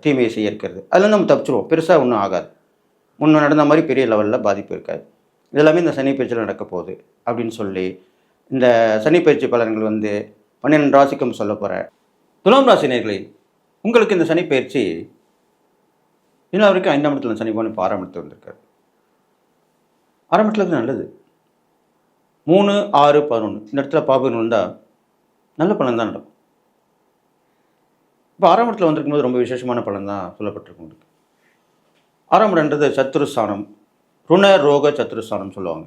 தீமையை செய்ய இருக்கிறது. அதில் நம்ம தப்பிச்சிருவோம். பெருசாக ஒன்றும் ஆகாது. முன்னே நடந்த மாதிரி பெரிய லெவலில் பாதிப்பு இருக்காது. இதெல்லாமே இந்த சனி பயிற்சியில் நடக்க போகுது அப்படின்னு சொல்லி இந்த சனி பயிற்சி பலன்கள் வந்து பன்னிரெண்டு ராசிக்கும் சொல்ல போகிறேன் துலாம் ராசி உங்களுக்கு இந்த சனி பயிற்சி இன்னும் வரைக்கும் ஐந்தாம் இடத்துல சனி போன இப்போ ஆறாம் இடத்துல வந்திருக்காரு. ஆறாம் இடத்துல நல்லது. மூணு ஆறு பதினொன்று இந்த இடத்துல பாபு வந்தால் நல்ல பலன் தான் நடக்கும். இப்போ ஆறாம் இடத்துல வந்திருக்கும் போது ரொம்ப விசேஷமான பலன் தான் சொல்லப்பட்டிருக்கு உங்களுக்கு. ஆறாம் இடன்றது சத்துருஸ்தானம் ருண ரோக சத்துருஸ்தானம் சொல்லுவாங்க.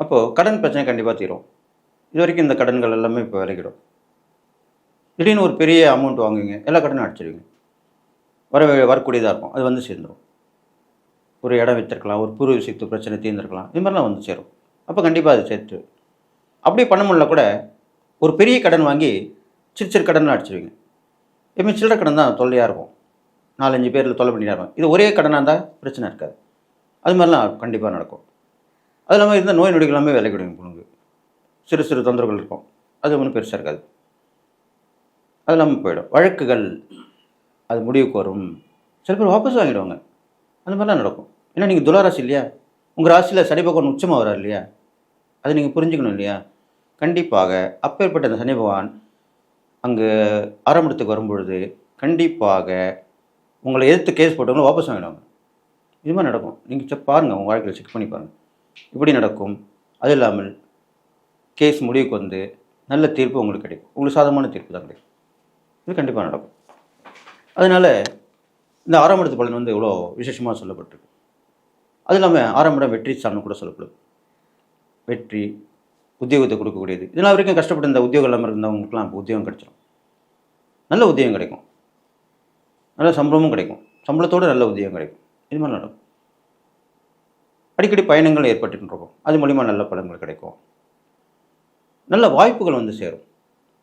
அப்போது கடன் பிரச்சனை கண்டிப்பாக தீரும். இது வரைக்கும் இந்த கடன்கள் எல்லாமே இப்போ விலகிடும். திடீர்னு ஒரு பெரிய அமௌண்ட் வாங்குவீங்க எல்லா கடனும் அடிச்சிடுவீங்க வர வரக்கூடியதாக இருக்கும் அது வந்து சேர்ந்துடும் ஒரு இடம் விற்றுருக்கலாம் ஒரு பூர்வ விஷயத்து பிரச்சனை தீர்ந்துருக்கலாம் இது மாதிரிலாம் வந்து சேரும். அப்போ கண்டிப்பாக அது சேர்த்து. அப்படி பண்ண முடியல கூட ஒரு பெரிய கடன் வாங்கி சிறு சிறு கடன்லாம் அடிச்சிருவீங்க. எப்பவுமே சில்லற கடன் தான் தொல்லையாக இருக்கும். நாலஞ்சு பேரில் தொல்லை பண்ணிட்டா இருக்கும் இது ஒரே கடனாக இருந்தால் பிரச்சனை இருக்காது. அது மாதிரிலாம் கண்டிப்பாக நடக்கும். அது இல்லாமல் இருந்தால் நோய் நொடிகள் எல்லாமே விலை கொடுங்க பொண்ணுங்க சிறு சிறு தொந்தரவுகள் இருக்கும். அது ஒன்றும் பெருசாக இருக்காது. அது இல்லாமல் போயிடும். வழக்குகள் அது முடிவுக்கு வரும். சில பேர் வாபஸ் வாங்கிடுவாங்க. அந்த மாதிரிலாம் நடக்கும். ஏன்னா நீங்கள் துளாராசி இல்லையா? உங்கள் ராசியில் சனி பகவான் உச்சமாக வரார் இல்லையா? அதை நீங்கள் புரிஞ்சுக்கணும் இல்லையா? கண்டிப்பாக அப்பேற்பட்ட அந்த சனி பகவான் அங்கே ஆரம்பத்துக்கு வரும்பொழுது கண்டிப்பாக உங்களை எதிர்த்து கேஸ் போட்டவங்களும் வாபஸ் வாங்கிடுவாங்க. இது மாதிரி நடக்கும். நீங்கள் செக் பாருங்கள் உங்கள் வாழ்க்கையில் செக் பண்ணி பாருங்கள் இப்படி நடக்கும். அது இல்லாமல் கேஸ் முடிவுக்கு வந்து நல்ல தீர்ப்பு உங்களுக்கு கிடைக்கும். உங்களுக்கு சாதகமான தீர்ப்பு தான் கிடைக்கும். இது கண்டிப்பாக நடக்கும். அதனால் இந்த ஆறாம் இடத்து பலன் வந்து இவ்வளோ விசேஷமாக சொல்லப்பட்டிருக்கு. அது இல்லாமல் ஆறாம் இடம் வெற்றி சாணம் கூட சொல்லப்படுது வெற்றி உத்தியோகத்தை கொடுக்கக்கூடியது. இதெல்லாம் வரைக்கும் கஷ்டப்பட்டு இந்த உத்தியோகம் இல்லாமல் இருந்தவங்களுக்குலாம் இப்போ உத்தியோகம் கிடைச்சிடும் நல்ல உத்தியோகம் கிடைக்கும். நல்ல சம்பளமும் கிடைக்கும். சம்பளத்தோட நல்ல உத்தியோகம் கிடைக்கும். இது மாதிரி நடக்கும். அடிக்கடி பயணங்கள் ஏற்பட்டு இருக்கும். அது மூலிமா நல்ல பலன்கள் கிடைக்கும். நல்ல வாய்ப்புகள் வந்து சேரும்.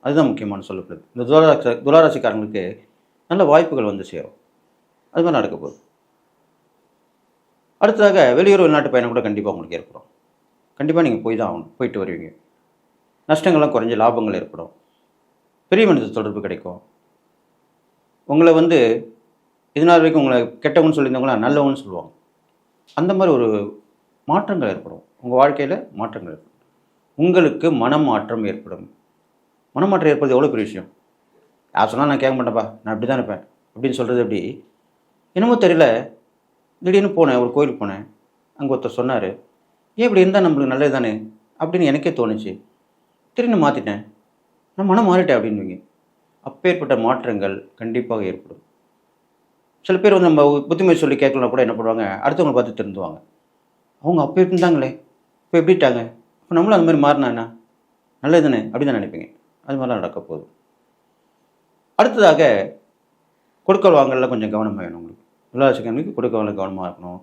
அதுதான் முக்கியமான சொல்லப்படுது. இந்த துளாராசி துளாராசிக்காரங்களுக்கு நல்ல வாய்ப்புகள் வந்து சேரும். அது மாதிரி நடக்க போகுது. அடுத்ததாக வெளியூர் வெளிநாட்டு பயணம் கூட கண்டிப்பாக உங்களுக்கு ஏற்படும். கண்டிப்பாக நீங்கள் போய் தான் ஆகணும். போயிட்டு வருவீங்க. நஷ்டங்கள்லாம் குறைஞ்ச லாபங்கள் ஏற்படும். பெரிய மனித தொடர்பு கிடைக்கும். உங்களை வந்து இதனால் வரைக்கும் உங்களை கெட்டவன்னு சொல்லியிருந்தவங்களா நல்லவன்னு சொல்லுவாங்க. அந்த மாதிரி ஒரு மாற்றங்கள் ஏற்படும். உங்கள் வாழ்க்கையில் மாற்றங்கள் ஏற்படும். உங்களுக்கு மனமாற்றம் ஏற்படும். மனமாற்றம் ஏற்படுறது எவ்வளோ பெரிய விஷயம்? யார் சொன்னால் நான் கேட்க மாட்டேன்ப்பா நான் அப்படி தான் இருப்பேன். அப்படின்னு சொல்கிறது எப்படி? என்னமோ தெரியல. திடீர்னு போனேன். ஒரு கோயிலுக்கு போனேன். அங்கே ஒருத்தர் சொன்னார் ஏன் இப்படி இருந்தால் நம்மளுக்கு நல்லது தானே அப்படின்னு எனக்கே தோணுச்சு. திடீர்னு மாற்றிட்டேன் நான் மனம் மாறிட்டேன் அப்படின்னுவீங்க. அப்பேற்பட்ட மாற்றங்கள் கண்டிப்பாக ஏற்படும். சில பேர் வந்து நம்ம புத்திமதி சொல்லி கேட்கலாம் கூட என்ன பண்ணுவாங்க? அடுத்தவங்களை பார்த்து திருந்துவாங்க. அவங்க அப்போ இருந்தாங்களே. இப்போ எப்படிட்டாங்க இப்போ நம்மளும் அந்த மாதிரி மாறினா என்ன? நல்லது தானே அப்படி தான் நினைப்பீங்க. அது மாதிரிலாம் நடக்க போகுது. அடுத்ததாக கொடுக்கல் வாங்கலில் கொஞ்சம் கவனமாக வேணும் உங்களுக்கு. விளாசிக்கணுக்கு கொடுக்க வாங்கல கவனமாக இருக்கணும்.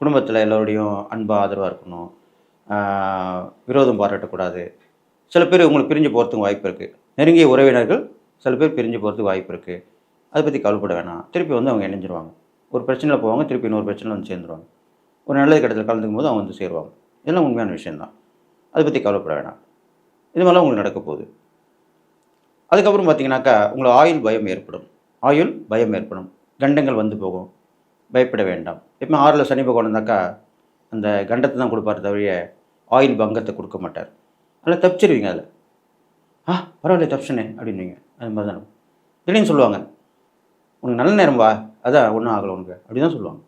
குடும்பத்தில் எல்லோருடையும் அன்பாக ஆதரவாக இருக்கணும். விரோதம் பாராட்டக்கூடாது. சில பேர் உங்களுக்கு பிரிஞ்சு போகிறதுக்கு வாய்ப்பு இருக்குது நெருங்கிய உறவினர்கள் சில பேர் பிரிஞ்சு போகிறதுக்கு வாய்ப்பு இருக்குது அதை பற்றி கவலைப்பட வேணாம். திருப்பி வந்து அவங்க இணைஞ்சிருவாங்க. ஒரு பிரச்சனையில் போவாங்க திருப்பி இன்னொரு பிரச்சனையில் வந்து சேர்ந்துருவாங்க. ஒரு நல்லது கட்டத்தில் கலந்துக்கும் போது அவங்க வந்து சேருவாங்க. இதெல்லாம் உண்மையான விஷயந்தான் அதை பற்றி கவலைப்பட வேணாம். இது மாதிரிலாம் உங்களுக்கு நடக்க போகுது. அதுக்கப்புறம் பார்த்தீங்கன்னாக்கா உங்களுக்கு ஆயுள் பயம் ஏற்படும். ஆயுள் பயம் ஏற்படும். கண்டங்கள் வந்து போகும். பயப்பட வேண்டாம். எப்பவுமே ஆறில் சனி பகவான் இருந்தாக்கா அந்த கண்டத்தை தான் கொடுப்பாரு தவிர ஆயில் பங்கத்தை கொடுக்க மாட்டார். அதில் தப்பிச்சிருவீங்க அதில். ஆ பரவாயில்ல தப்பிச்சனே அப்படின்வீங்க அது மாதிரி தான். திடீர்னு சொல்லுவாங்க உனக்கு நல்ல நேரம் வா அதான் ஒன்றும் ஆகலை உனக்கு அப்படி தான் சொல்லுவாங்க.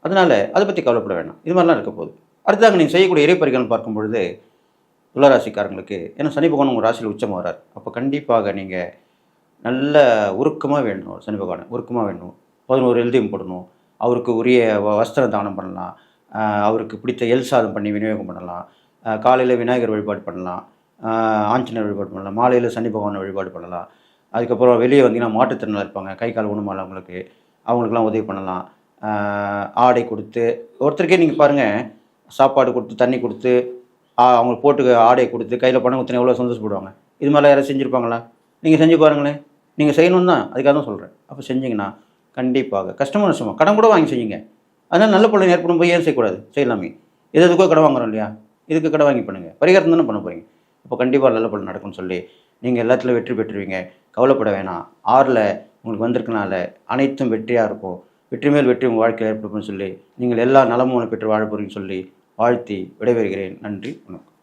அதனால் அதை பற்றி கவலைப்பட வேண்டாம் இது மாதிரிலாம் இருக்க போகுது. அடுத்ததாக நீங்கள் செய்யக்கூடிய இறைப்பறிகள் பார்க்கும் பொழுது துளராசிக்காரங்களுக்கு ஏன்னா சனி பகவான் உங்கள் ராசியில் உச்சமாக வரார் அப்போ கண்டிப்பாக நீங்கள் நல்ல உருக்கமாக வேணும். சனி பகவானை உருக்கமாக வேணும். பதினோரு எழுதியும் போடணும். அவருக்கு உரிய வ- வஸ்திரம் தானம் பண்ணலாம். அவருக்கு பிடித்த எல் சாதம் பண்ணி விநியோகம் பண்ணலாம். காலையில் விநாயகர் வழிபாடு பண்ணலாம். ஆஞ்சநேயர் வழிபாடு பண்ணலாம். மாலையில் சனி பகவானை வழிபாடு பண்ணலாம். அதுக்கப்புறம் வெளியே வந்தீங்கன்னா மாற்றுத்திறனாக இருப்பாங்க. கை கால் ஊனமானவங்களுக்கு அவங்களுக்குலாம் உதவி பண்ணலாம். ஆடை கொடுத்து ஒருத்தருக்கே நீங்கள் பாருங்கள் சாப்பாடு கொடுத்து தண்ணி கொடுத்து அவங்களுக்கு போட்டு ஆடையை கொடுத்து கையில் பணம் கொடுத்தா எவ்வளோ சந்தோஷப்படுவாங்க? இது மாதிரிலாம் யாராவது செஞ்சுருப்பாங்களா? நீங்கள் செஞ்சு பாருங்களேன் நீங்கள் செய்யணும் தான் அதுக்காக தான் சொல்கிறேன் அப்போ செஞ்சிங்கன்னா கண்டிப்பாக கஷ்டமான நஷ்டமோ கடன் கூட வாங்கி செய்யுங்க. அதனால் நல்ல பலன் ஏற்படும் போய் ஏன் செய்யக்கூடாது? செய்யலாமே. எது எதுக்கோ கடை வாங்குறோம் இல்லையா? இதுக்கு கடை வாங்கி பண்ணுங்கள் பரிகாரம் தானே பண்ண போகிறீங்க அப்போ கண்டிப்பாக நல்ல பலன் நடக்கும்னு சொல்லி நீங்கள் எல்லாத்துலையும் வெற்றி பெற்றுவீங்க கவலைப்பட வேணாம். ஆறில் உங்களுக்கு வந்திருக்கனால அனைத்தும் வெற்றியாக இருக்கும். வெற்றி மேல் வெற்றி உங்கள் வாழ்க்கையில் ஏற்படும்னு சொல்லி நீங்கள் எல்லா நலமும் பெற்று வாழ போறீங்கன்னு சொல்லி வாழ்த்தி விடைபெறுகிறேன். நன்றி வணக்கம்.